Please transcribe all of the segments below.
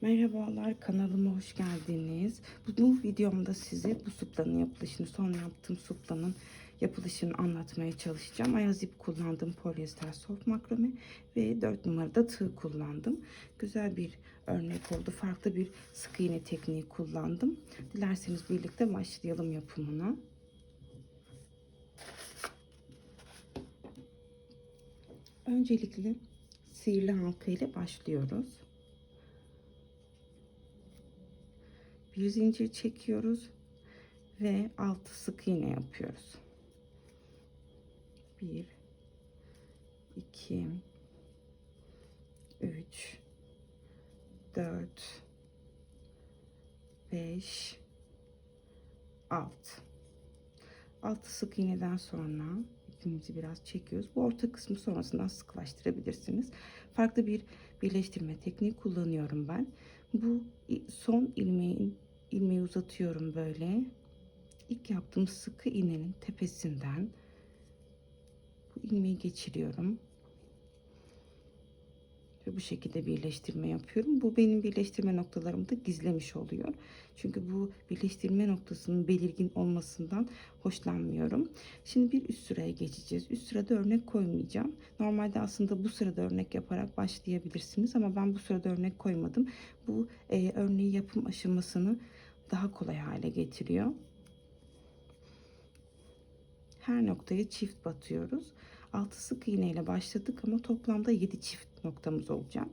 Merhabalar kanalıma hoş geldiniz. Bu, videomda size bu suplanın yapılışını, son yaptığım suplanın yapılışını anlatmaya çalışacağım. Ayaz ip kullandım, polyester soft makrame ve 4 numarada tığ kullandım. Güzel bir örnek oldu. Farklı bir sık iğne tekniği kullandım. Dilerseniz birlikte başlayalım yapımına. Öncelikle sihirli halka ile başlıyoruz. Bir zincir çekiyoruz ve altı sık iğne yapıyoruz. 1 2 3 4 5 6 6 sık iğneden sonra ipimizi biraz çekiyoruz. Bu orta kısmı sonrasında sıklaştırabilirsiniz. Farklı bir birleştirme tekniği kullanıyorum ben. Bu son ilmeğin ilmeği uzatıyorum böyle. İlk yaptığım sıkı iğnenin tepesinden bu ilmeği geçiriyorum. Ve bu şekilde birleştirme yapıyorum. Bu benim birleştirme noktalarımı da gizlemiş oluyor. Çünkü bu birleştirme noktasının belirgin olmasından hoşlanmıyorum. Şimdi bir üst sıraya geçeceğiz. Üst sırada örnek koymayacağım. Normalde aslında bu sırada örnek yaparak başlayabilirsiniz ama ben bu sırada örnek koymadım. Bu e, örneği yapım aşamasını daha kolay hale getiriyor. Her noktaya çift batıyoruz. 6 sık iğne ile başladık ama toplamda 7 çift noktamız olacak.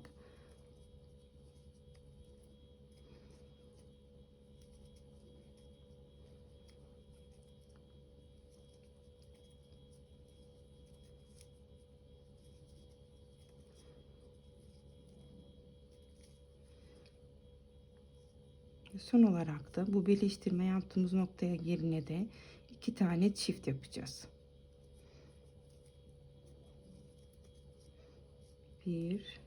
Son olarak da bu birleştirme yaptığımız noktaya yerine de iki tane çift yapacağız. Bir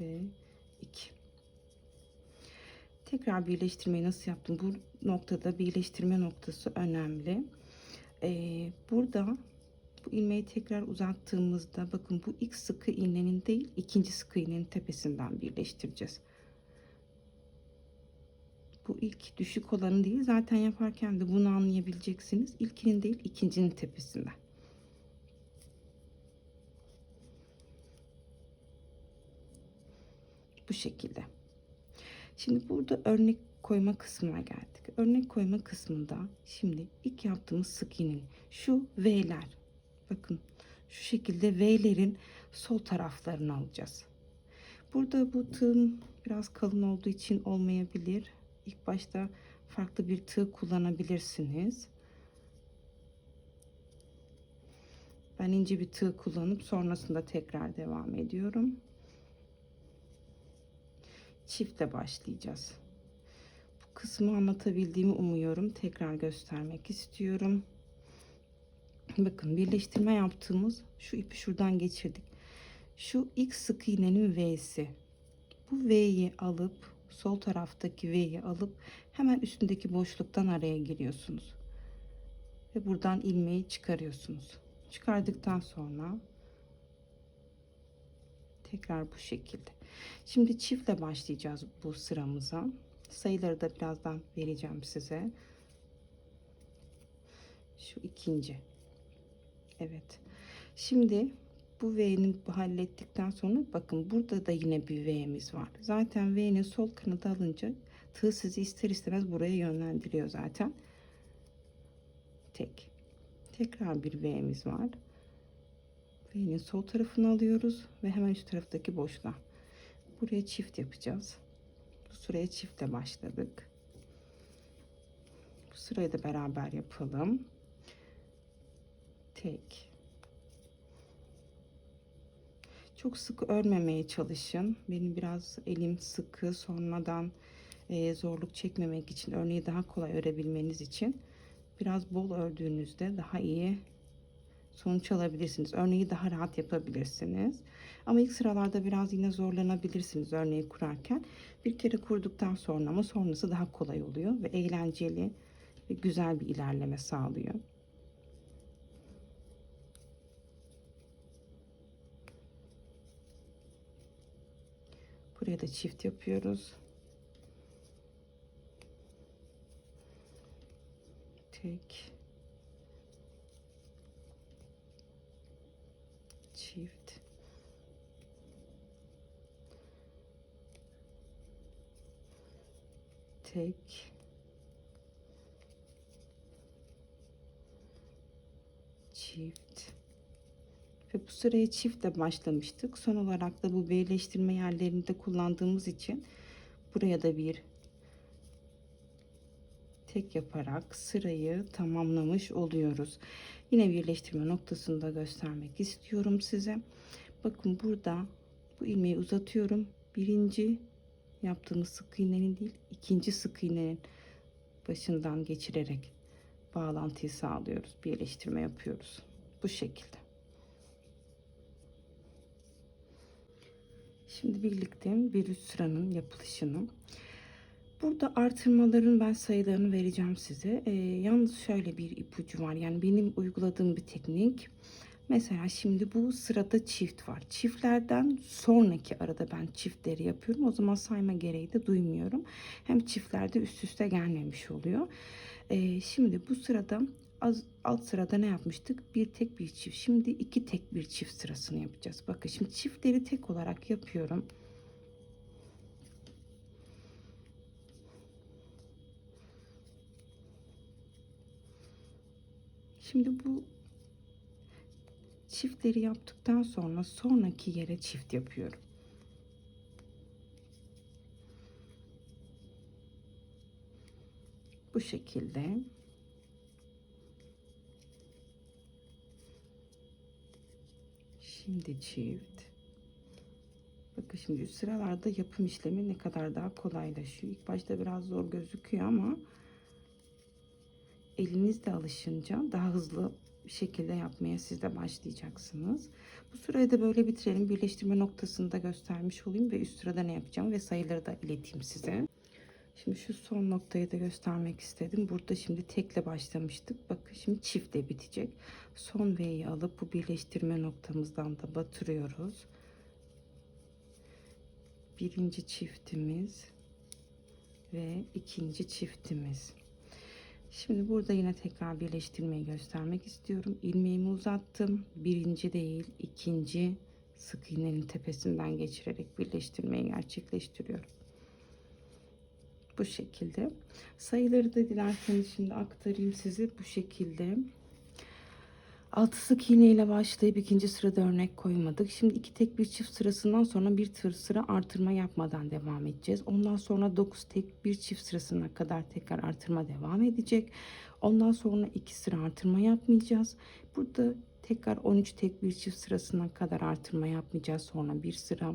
ve iki. Tekrar birleştirmeyi nasıl yaptım? Bu noktada birleştirme noktası önemli. Ee, burada bu ilmeği tekrar uzattığımızda bakın bu ilk sıkı iğnenin değil ikinci sıkı iğnenin tepesinden birleştireceğiz bu ilk düşük olanı değil. Zaten yaparken de bunu anlayabileceksiniz. İlkinin değil ikincinin tepesinden. Bu şekilde. Şimdi burada örnek koyma kısmına geldik. Örnek koyma kısmında şimdi ilk yaptığımız sık iğnenin şu V'ler bakın şu şekilde V'lerin sol taraflarını alacağız. Burada bu tığım biraz kalın olduğu için olmayabilir ilk başta farklı bir tığ kullanabilirsiniz. Ben ince bir tığ kullanıp sonrasında tekrar devam ediyorum. Çifte başlayacağız. Bu kısmı anlatabildiğimi umuyorum. Tekrar göstermek istiyorum. Bakın birleştirme yaptığımız şu ipi şuradan geçirdik. Şu ilk sık iğnenin V'si. Bu V'yi alıp sol taraftaki V'yi alıp hemen üstündeki boşluktan araya giriyorsunuz. Ve buradan ilmeği çıkarıyorsunuz. Çıkardıktan sonra tekrar bu şekilde. Şimdi çiftle başlayacağız bu sıramıza. Sayıları da birazdan vereceğim size. Şu ikinci. Evet. Şimdi bu V'nin hallettikten sonra bakın burada da yine bir V'miz var. Zaten V'nin sol kanadı alınca tığ sizi ister istemez buraya yönlendiriyor zaten. Tek. Tekrar bir V'miz var. V'nin sol tarafını alıyoruz ve hemen üst taraftaki boşluğa. Buraya çift yapacağız. Bu sıraya çiftle başladık. Bu sırayı da beraber yapalım. Tek çok sık örmemeye çalışın. Benim biraz elim sıkı sonradan e, zorluk çekmemek için örneği daha kolay örebilmeniz için biraz bol ördüğünüzde daha iyi sonuç alabilirsiniz. Örneği daha rahat yapabilirsiniz. Ama ilk sıralarda biraz yine zorlanabilirsiniz örneği kurarken. Bir kere kurduktan sonra ama sonrası daha kolay oluyor ve eğlenceli ve güzel bir ilerleme sağlıyor. Buraya da çift yapıyoruz. Tek. Çift. Tek. Çift. Ve bu sıraya çiftle başlamıştık. Son olarak da bu birleştirme yerlerinde kullandığımız için buraya da bir tek yaparak sırayı tamamlamış oluyoruz. Yine birleştirme noktasını da göstermek istiyorum size. Bakın burada bu ilmeği uzatıyorum. Birinci yaptığımız sık iğnenin değil, ikinci sık iğnenin başından geçirerek bağlantıyı sağlıyoruz. Birleştirme yapıyoruz. Bu şekilde. Şimdi birlikte bir üst sıranın yapılışını. Burada artırmaların ben sayılarını vereceğim size. Ee, yalnız şöyle bir ipucu var. Yani benim uyguladığım bir teknik. Mesela şimdi bu sırada çift var. Çiftlerden sonraki arada ben çiftleri yapıyorum. O zaman sayma gereği de duymuyorum. Hem çiftlerde üst üste gelmemiş oluyor. Ee, şimdi bu sırada az alt sırada ne yapmıştık? Bir tek bir çift. Şimdi iki tek bir çift sırasını yapacağız. Bakın şimdi çiftleri tek olarak yapıyorum. Şimdi bu çiftleri yaptıktan sonra sonraki yere çift yapıyorum. Bu şekilde Şimdi çift. Bakın şimdi sıralarda yapım işlemi ne kadar daha kolaylaşıyor. İlk başta biraz zor gözüküyor ama elinizde alışınca daha hızlı bir şekilde yapmaya siz de başlayacaksınız. Bu sırayı da böyle bitirelim. Birleştirme noktasını da göstermiş olayım ve üst sırada ne yapacağım ve sayıları da ileteyim size. Şimdi şu son noktayı da göstermek istedim. Burada şimdi tekle başlamıştık. Bakın şimdi çiftle bitecek. Son V'yi alıp bu birleştirme noktamızdan da batırıyoruz. Birinci çiftimiz ve ikinci çiftimiz. Şimdi burada yine tekrar birleştirmeyi göstermek istiyorum. İlmeğimi uzattım. Birinci değil, ikinci sık iğnenin tepesinden geçirerek birleştirmeyi gerçekleştiriyorum. Bu şekilde. Sayıları da dilerseniz şimdi aktarayım size bu şekilde. 6 sık iğne ile başlayıp ikinci sırada örnek koymadık. Şimdi iki tek bir çift sırasından sonra bir tır sıra artırma yapmadan devam edeceğiz. Ondan sonra 9 tek bir çift sırasına kadar tekrar artırma devam edecek. Ondan sonra iki sıra artırma yapmayacağız. Burada tekrar 13 tek bir çift sırasına kadar artırma yapmayacağız. Sonra bir sıra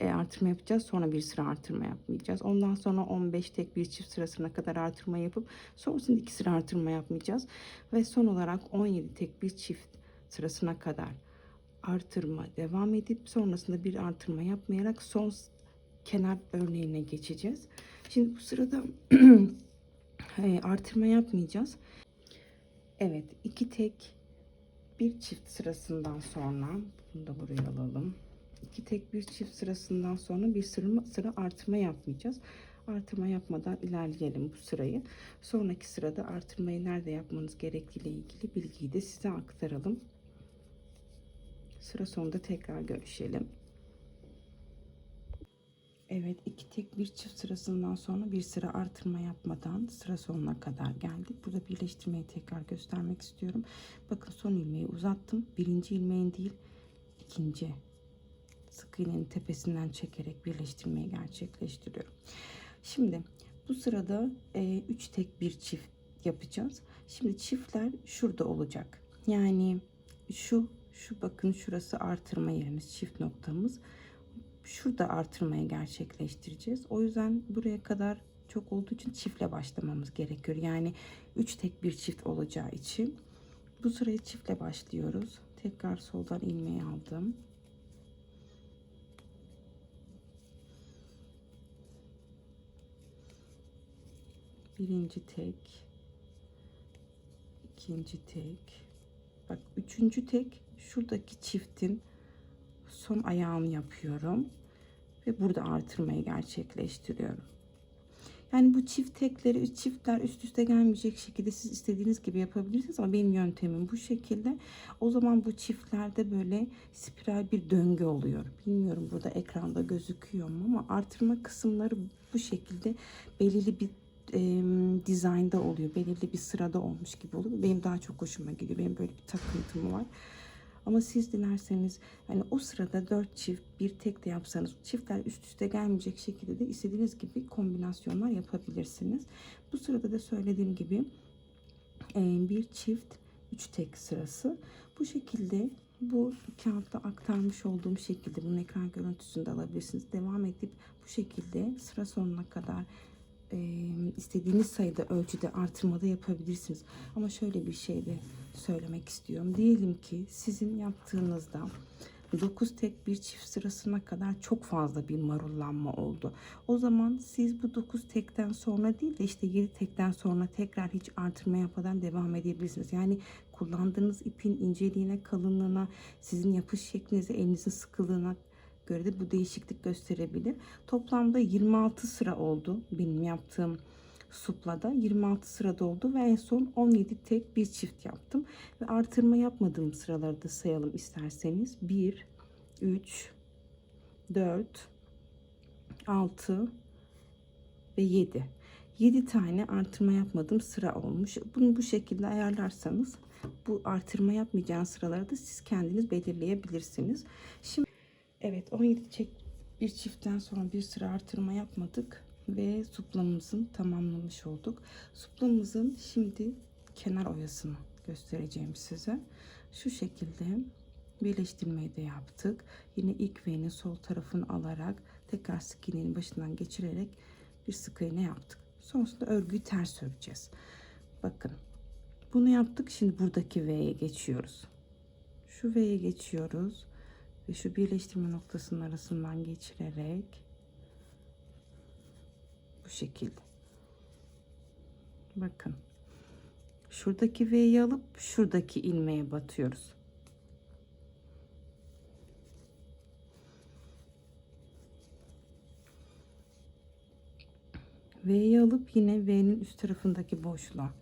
artırma yapacağız. Sonra bir sıra artırma yapmayacağız. Ondan sonra 15 tek bir çift sırasına kadar artırma yapıp sonrasında iki sıra artırma yapmayacağız. Ve son olarak 17 tek bir çift sırasına kadar artırma devam edip sonrasında bir artırma yapmayarak son kenar örneğine geçeceğiz. Şimdi bu sırada e, artırma yapmayacağız. Evet iki tek bir çift sırasından sonra bunu da buraya alalım iki tek bir çift sırasından sonra bir sıra, sıra artırma yapmayacağız. Artırma yapmadan ilerleyelim bu sırayı. Sonraki sırada artırmayı nerede yapmanız gerektiğiyle ilgili bilgiyi de size aktaralım. Sıra sonunda tekrar görüşelim. Evet iki tek bir çift sırasından sonra bir sıra artırma yapmadan sıra sonuna kadar geldik. Burada birleştirmeyi tekrar göstermek istiyorum. Bakın son ilmeği uzattım. Birinci ilmeğin değil ikinci sık iğnenin tepesinden çekerek birleştirmeyi gerçekleştiriyorum. Şimdi bu sırada 3 e, tek bir çift yapacağız. Şimdi çiftler şurada olacak. Yani şu şu bakın şurası artırma yerimiz çift noktamız. Şurada artırmayı gerçekleştireceğiz. O yüzden buraya kadar çok olduğu için çiftle başlamamız gerekiyor. Yani 3 tek bir çift olacağı için bu sırayı çiftle başlıyoruz. Tekrar soldan ilmeği aldım. Birinci tek ikinci tek bak üçüncü tek şuradaki çiftin son ayağını yapıyorum ve burada artırmayı gerçekleştiriyorum. Yani bu çift tekleri, çiftler üst üste gelmeyecek şekilde siz istediğiniz gibi yapabilirsiniz ama benim yöntemim bu şekilde. O zaman bu çiftlerde böyle spiral bir döngü oluyor. Bilmiyorum burada ekranda gözüküyor mu ama artırma kısımları bu şekilde belirli bir e, dizaynda oluyor. Belirli bir sırada olmuş gibi oluyor. Benim daha çok hoşuma gidiyor. Benim böyle bir takıntım var. Ama siz dilerseniz yani o sırada dört çift bir tek de yapsanız çiftler üst üste gelmeyecek şekilde de istediğiniz gibi kombinasyonlar yapabilirsiniz. Bu sırada da söylediğim gibi bir çift üç tek sırası. Bu şekilde bu kağıtta aktarmış olduğum şekilde bunun ekran görüntüsünü de alabilirsiniz. Devam edip bu şekilde sıra sonuna kadar e, istediğiniz sayıda ölçüde artırmada yapabilirsiniz. Ama şöyle bir şey de söylemek istiyorum. Diyelim ki sizin yaptığınızda 9 tek bir çift sırasına kadar çok fazla bir marullanma oldu. O zaman siz bu 9 tekten sonra değil de işte 7 tekten sonra tekrar hiç artırma yapmadan devam edebilirsiniz. Yani kullandığınız ipin inceliğine, kalınlığına, sizin yapış şeklinize, elinizin sıkılığına göre de bu değişiklik gösterebilir. Toplamda 26 sıra oldu benim yaptığım suplada. 26 sırada oldu ve en son 17 tek bir çift yaptım. Ve artırma yapmadığım sıraları da sayalım isterseniz. 1 3 4 6 ve 7 7 tane artırma yapmadığım sıra olmuş. Bunu bu şekilde ayarlarsanız bu artırma yapmayacağınız sıraları da siz kendiniz belirleyebilirsiniz. Şimdi Evet 17 çek bir çiftten sonra bir sıra artırma yapmadık ve suplamızın tamamlamış olduk. Suplamızın şimdi kenar oyasını göstereceğim size. Şu şekilde birleştirmeyi de yaptık. Yine ilk V'nin sol tarafını alarak tekrar sık iğnenin başından geçirerek bir sık iğne yaptık. Sonrasında örgüyü ters öreceğiz. Bakın bunu yaptık. Şimdi buradaki V'ye geçiyoruz. Şu V'ye geçiyoruz ve şu birleştirme noktasının arasından geçirerek bu şekilde. Bakın şuradaki V'yi alıp şuradaki ilmeğe batıyoruz. V'yi alıp yine V'nin üst tarafındaki boşluğa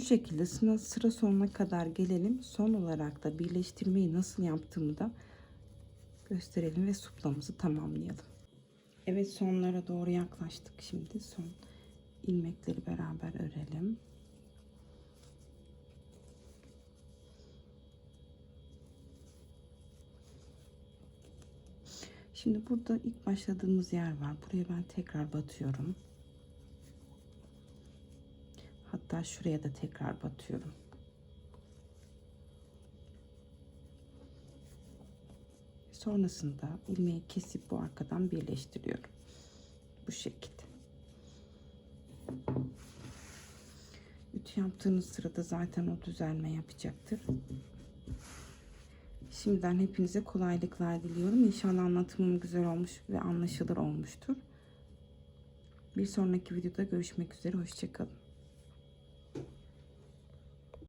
Bu şekilde sıra, sonuna kadar gelelim. Son olarak da birleştirmeyi nasıl yaptığımı da gösterelim ve suplamızı tamamlayalım. Evet sonlara doğru yaklaştık. Şimdi son ilmekleri beraber örelim. Şimdi burada ilk başladığımız yer var. Buraya ben tekrar batıyorum. Hatta şuraya da tekrar batıyorum. Sonrasında ilmeği kesip bu arkadan birleştiriyorum. Bu şekilde. Ütü yaptığınız sırada zaten o düzelme yapacaktır. Şimdiden hepinize kolaylıklar diliyorum. İnşallah anlatımım güzel olmuş ve anlaşılır olmuştur. Bir sonraki videoda görüşmek üzere. Hoşçakalın.